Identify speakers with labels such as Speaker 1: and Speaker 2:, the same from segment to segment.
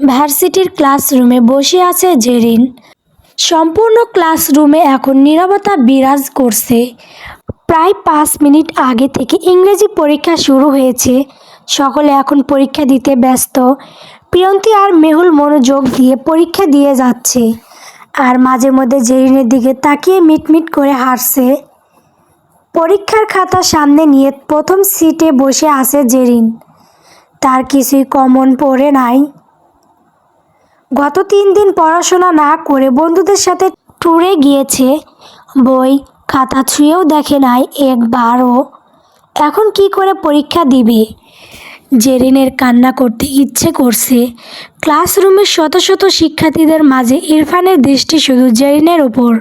Speaker 1: ভার্সিটির ক্লাসরুমে বসে আছে জেরিন। সম্পূর্ণ ক্লাসরুমে এখন নীরবতা বিরাজ করছে। প্রায় পাঁচ মিনিট আগে থেকে ইংরেজি পরীক্ষা শুরু হয়েছে। সকলে এখন পরীক্ষা দিতে ব্যস্ত। প্রিয়ন্তী আর মেহুল মনোযোগ দিয়ে পরীক্ষা দিয়ে যাচ্ছে। আর মাঝে মধ্যে জেরিনের দিকে তাকিয়ে মিটমিট করে হাসছে। পরীক্ষার খাতা সামনে নিয়ে প্রথম সিটে বসে আছে জেরিন। তার কিছুই কমন পড়ে নাই। গত তিন দিন পড়াশোনা না করে বন্ধুদের সাথে ট্যুরে গিয়েছে। বই, খাতা ছুঁয়েও দেখে নাই একবারও। এখন কি করে পরীক্ষা দিবে? জেরিনের কান্না করতে ইচ্ছে করছে। ক্লাসরুমের শত শত শিক্ষার্থীদের মাঝে ইরফানের দৃষ্টি শুধু জেরিনের ওপর।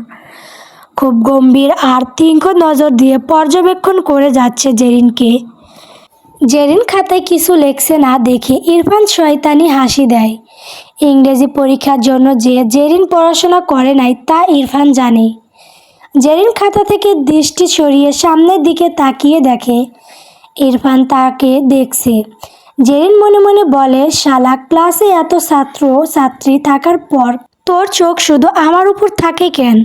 Speaker 1: খুব গম্ভীর আর তীক্ষ্ণ নজর দিয়ে পর্যবেক্ষণ করে যাচ্ছে জেরিনকে। জেরিন খাতায় কিছু লেখছে না দেখে ইরফান শয়তানি হাসি দেয়। ইংরেজি পরীক্ষার জন্য যে জেরিন পড়াশোনা করে নাই, তা ইরফান জানে। জেরিন খাতা থেকে দৃষ্টি সরিয়ে সামনের দিকে তাকিয়ে দেখে। ইরফান তাকে দেখছে। জেরিন মনে মনে বলে, শালা, ক্লাসে এত ছাত্র ছাত্রী থাকার পর তোর চোখ শুধু আমার উপর থাকে কেন?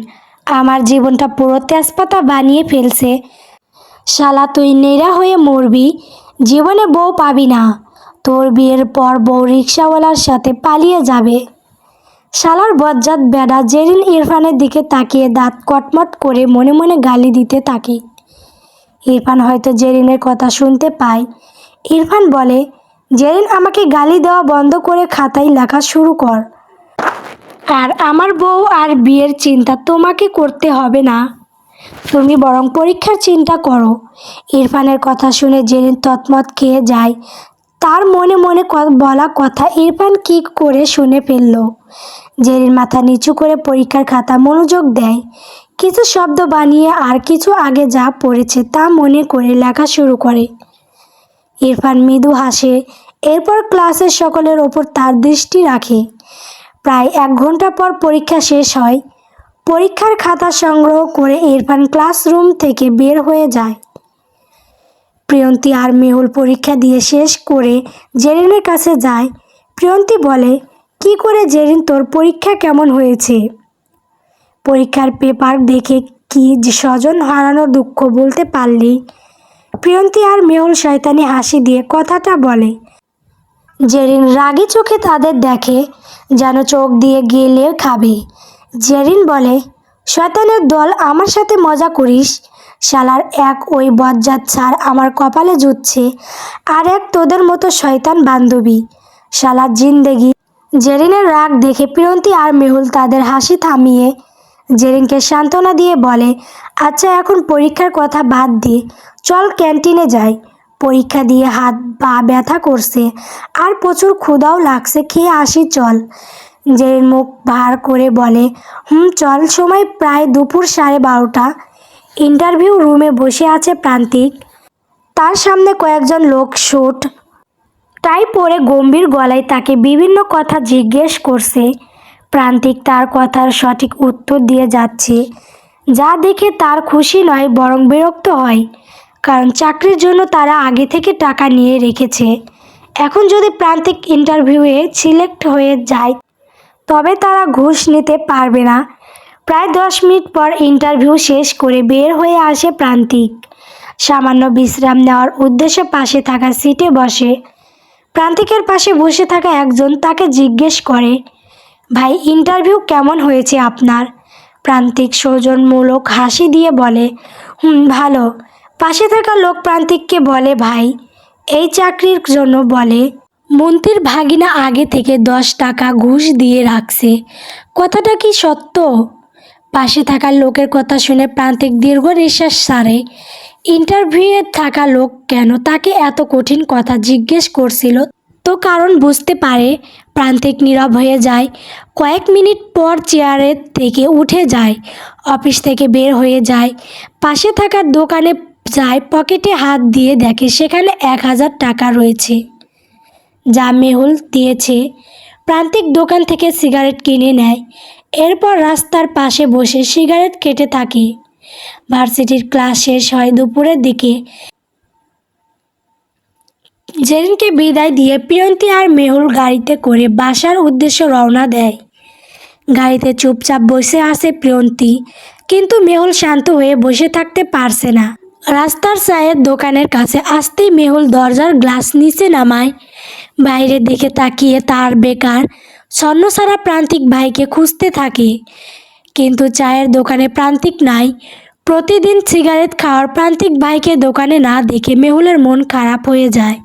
Speaker 1: আমার জীবনটা পুরো তেজপাতা বানিয়ে ফেলছে। শালা, তুই নেড়া হয়ে মরবি। জীবনে বউ পাবি না। তোর বিয়ের পর বউ রিক্সাওয়ালার সাথে পালিয়ে যাবে। শালার বজ্জাত বেড়া জেরিন ইরফানের দিকে তাকিয়ে দাঁত কটমট করে মনে মনে গালি দিতে থাকে। ইরফান হয়তো জেরিনের কথা শুনতে পায়। ইরফান বলে, জেরিন, আমাকে গালি দেওয়া বন্ধ করে খাতায় লেখা শুরু কর। আর আমার বউ আর বিয়ের চিন্তা তোমাকে করতে হবে না। তুমি বরং পরীক্ষার চিন্তা করো। ইরফানের কথা শুনে জেরিন তৎমত খেয়ে যায়। তার মনে মনে বলা কথা ইরফান কি করে শুনে ফেলল। জেরিন মাথা নিচু করে পরীক্ষার খাতা মনোযোগ দেয়। কিছু শব্দ বানিয়ে আর কিছু আগে যা পড়েছে তা মনে করে লেখা শুরু করে। ইরফান মৃদু হাসে, এরপর ক্লাসের সকলের ওপর তার দৃষ্টি রাখে। প্রায় এক ঘণ্টা পর পরীক্ষা শেষ হয়। পরীক্ষার খাতা সংগ্রহ করে ইরফান ক্লাসরুম থেকে বের হয়ে যায়। প্রিয়ন্তী আর মেহুল পরীক্ষা দিয়ে শেষ করে জেরিনের কাছে যায়। প্রিয়ন্তী বলে, কি করে জেরিন, তোর পরীক্ষা কেমন হয়েছে? পরীক্ষার পেপার দেখে কি স্বজন হারানোর দুঃখ বলতে পারলি। প্রিয়ন্তী আর মেহুল শয়তানি হাসি দিয়ে কথাটা বলে, জেরিন রাগী চোখে তাদের দেখে, যেন চোখ দিয়ে গেলে খাবে। জেরিন বলে, শয়তানের দল আমার সাথে মজা করিস। শালার এক ওই বজ্জাত ছাড় আমার কপালে জুটছে, আর এক তোদের মতো শয়তান বান্ধবী। শালার জিন্দেগি। জেরিনের রাগ দেখে প্রিয়ন্তী আর মেহুল তাদের হাসি থামিয়ে জেরিনকে সান্ত্বনা দিয়ে বলে আচ্ছা এখন পরীক্ষার কথা বাদ দিয়ে চল ক্যান্টিনে যাই। পরীক্ষা দিয়ে হাত পা ব্যথা করছে, আর প্রচুর ক্ষুধাও লাগছে, খেয়ে আসি চল। জেরিন মুখ ভার করে বলে, হুম, চল, সময় প্রায় দুপুর সাড়ে বারোটা। ইন্টারভিউ রুমে বসে আছে প্রান্তিক। তার সামনে কয়েকজন লোক শুট। টাই পরে গম্ভীর গলায় তাকে বিভিন্ন কথা জিজ্ঞেস করছে। প্রান্তিক তার কথার সঠিক উত্তর দিয়ে যাচ্ছে। যা দেখে তার খুশি নয়, বরং বিরক্ত হয়। কারণ চাকরির জন্য তারা আগে থেকে টাকা নিয়ে রেখেছে। এখন যদি প্রান্তিক ইন্টারভিউয়ে সিলেক্ট হয়ে যায় তবে তারা ঘুষ নিতে পারবে না। প্রায় দশ মিনিট পর ইন্টারভিউ শেষ করে বের হয়ে আসে প্রান্তিক। সামান্য বিশ্রাম নেওয়ার উদ্দেশ্যে পাশে থাকা সিটে বসে। প্রান্তিকের পাশে বসে থাকা একজন তাকে জিজ্ঞেস করে, ভাই, ইন্টারভিউ কেমন হয়েছে আপনার? প্রান্তিক সৌজনমূলক হাসি দিয়ে বলে, হুম, ভালো। পাশে থাকা লোক প্রান্তিককে বলে, ভাই, এই চাকরির জন্য, বলে মন্ত্রীর ভাগিনা আগে থেকে দশ টাকা ঘুষ দিয়ে রাখছে। কথাটা কি সত্য? পাশে থাকা লোকের কথা শুনে প্রান্তিক দীর্ঘ নিঃশ্বাস সারে। ইন্টারভিউয়ে থাকা লোক কেন তাকে এত কঠিন কথা জিজ্ঞেস করছিল? তো কারণ বুঝতে পারে, প্রান্তিক নীরব হয়ে যায়। কয়েক মিনিট পর চেয়ারের থেকে উঠে যায়, অফিস থেকে বের হয়ে যায়। পাশে থাকার দোকানে যায়, পকেটে হাত দিয়ে দেখে সেখানে এক হাজার টাকা রয়েছে। যা মেহুল দিয়েছে। প্রান্তিক দোকান থেকে সিগারেট কিনে নেয়। এরপর রাস্তার পাশে বসে সিগারেট কেটে থাকে। ভার্সিটির ক্লাস শেষ হয় দুপুরের দিকে। জেরিনকে বিদায় দিয়ে প্রিয়ন্তী আর মেহুল গাড়িতে করে বাসার উদ্দেশ্যে রওনা দেয়। গাড়িতে চুপচাপ বসে আছে প্রিয়ন্তী কিন্তু মেহুল শান্ত হয়ে বসে থাকতে পারছে না। রাস্তার চায়ের দোকানের কাছে আসতেই মেহুল দরজার গ্লাস নিচে নামায়। বাইরের দিকে তাকিয়ে তার বেকার, স্বর্ণসারা প্রান্তিক ভাইকে খুঁজতে থাকে। কিন্তু চায়ের দোকানে প্রান্তিক নাই। প্রতিদিন সিগারেট খাওয়ার প্রান্তিক ভাইকে দোকানে না দেখে মেহুলের মন খারাপ হয়ে যায়।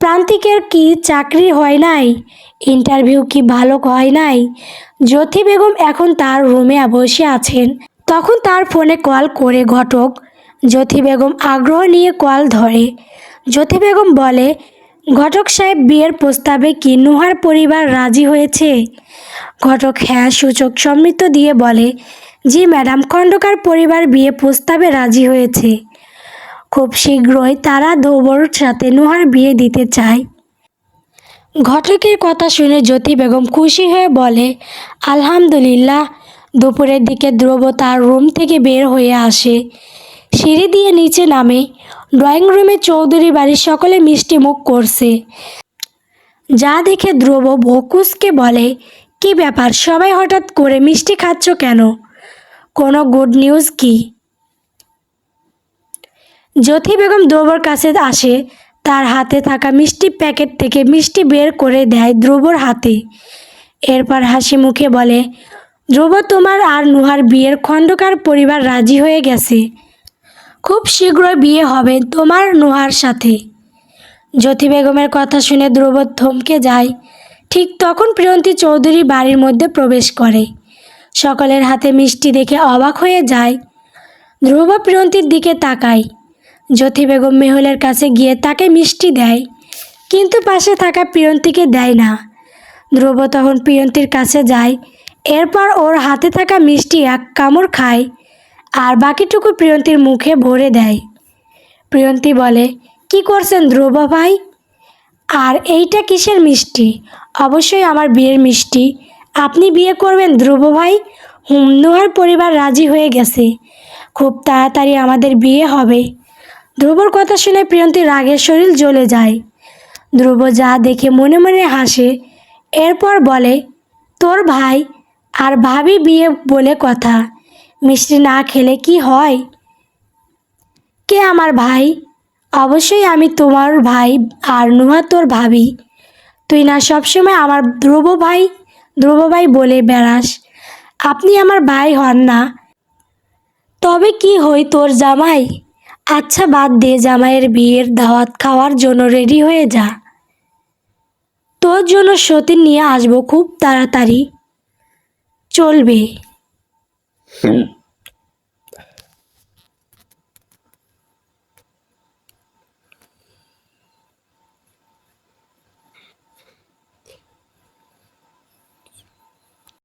Speaker 1: প্রান্তিকের কি চাকরি হয় নাই? ইন্টারভিউ কি ভালো হয় নাই? জ্যোতি বেগম এখন তার রুমে বসে আছেন। তখন তার ফোনে কল করে ঘটক। জ্যোতি বেগম আগ্রহ নিয়ে কল ধরে। জ্যোতি বেগম বলে ঘটক সাহেব বিয়ের প্রস্তাবে কি নুহার পরিবার রাজি হয়েছে? ঘটক হ্যাঁ সূচক সম্মিত দিয়ে বলে, জি ম্যাডাম, খণ্ডকার পরিবার বিয়ে প্রস্তাবে রাজি হয়েছে। খুব শীঘ্রই তারা ধোবর সাথে নুহার বিয়ে দিতে চায়। ঘটকের কথা শুনে জ্যোতি বেগম খুশি হয়ে বলে, আলহামদুলিল্লাহ, দুপুরের দিকে ধ্রুব তার রুম থেকে বের হয়ে আসে। সিঁড়ি দিয়ে নিচে নামে। ড্রয়িং রুমে চৌধুরী বাড়ির সকলে মিষ্টি মুখ করছে। যা দেখে ধ্রুব ভকুসকে বলে, কি ব্যাপার, সবাই হঠাৎ করে মিষ্টি খাচ্ছ কেন? কোনো গুড নিউজ কি? জ্যোতি বেগম ধ্রুবর কাছে আসে, তার হাতে থাকা মিষ্টি প্যাকেট থেকে মিষ্টি বের করে দেয় ধ্রুবর হাতে। এরপর হাসি মুখে বলে, ধ্রুব, তোমার আর নুহার বিয়ের খণ্ডকার পরিবার রাজি হয়ে গেছে। খুব শীঘ্রই বিয়ে হবে তোমার নোহার সাথে। জ্যোতি বেগমের কথা শুনে ধ্রুব থমকে যায়। ঠিক তখন প্রিয়ন্তী চৌধুরী বাড়ির মধ্যে প্রবেশ করে। সকলের হাতে মিষ্টি দেখে অবাক হয়ে যায়। ধ্রুব প্রিয়ন্তীর দিকে তাকায়। জ্যোতি বেগম মেহুলের কাছে গিয়ে তাকে মিষ্টি দেয়, কিন্তু পাশে থাকা প্রিয়ন্তীকে দেয় না। ধ্রুব তখন প্রিয়ন্তীর কাছে যায়, এরপর ওর হাতে থাকা মিষ্টি এক কামড় খায়। আর বাকিটুকু প্রিয়ন্তীর মুখে ভরে দেয়। প্রিয়ন্তী বলে, কি করছেন ধ্রুব ভাই? আর এইটা কিসের মিষ্টি? অবশ্যই আমার বিয়ের মিষ্টি। আপনি বিয়ে করবেন ধ্রুব ভাই? হুম নোহার পরিবার রাজি হয়ে গেছে। খুব তাড়াতাড়ি আমাদের বিয়ে হবে ধ্রুবর কথা শুনে প্রিয়ন্তীর রাগের শরীর জ্বলে যায়। ধ্রুব যা দেখে মনে মনে হাসে। এরপর বলে, তোর ভাই আর ভাবি বিয়ে বলে কথা। মিষ্টি না খেলে কি হয়? কে আমার ভাই? অবশ্যই আমি তোমার ভাই আর নুহা তোর ভাবি। তুই না সবসময় আমার ধ্রুব ভাই? ধ্রুব ভাই বলে বেড়াস। আপনি আমার ভাই হন না। তবে কি হই তোর জামাই? আচ্ছা বাদ দে জামাইয়ের বিয়ের দাওয়াত খাওয়ার জন্য রেডি হয়ে যা। তোর জন্য সতীন নিয়ে আসব খুব তাড়াতাড়ি। চলবে।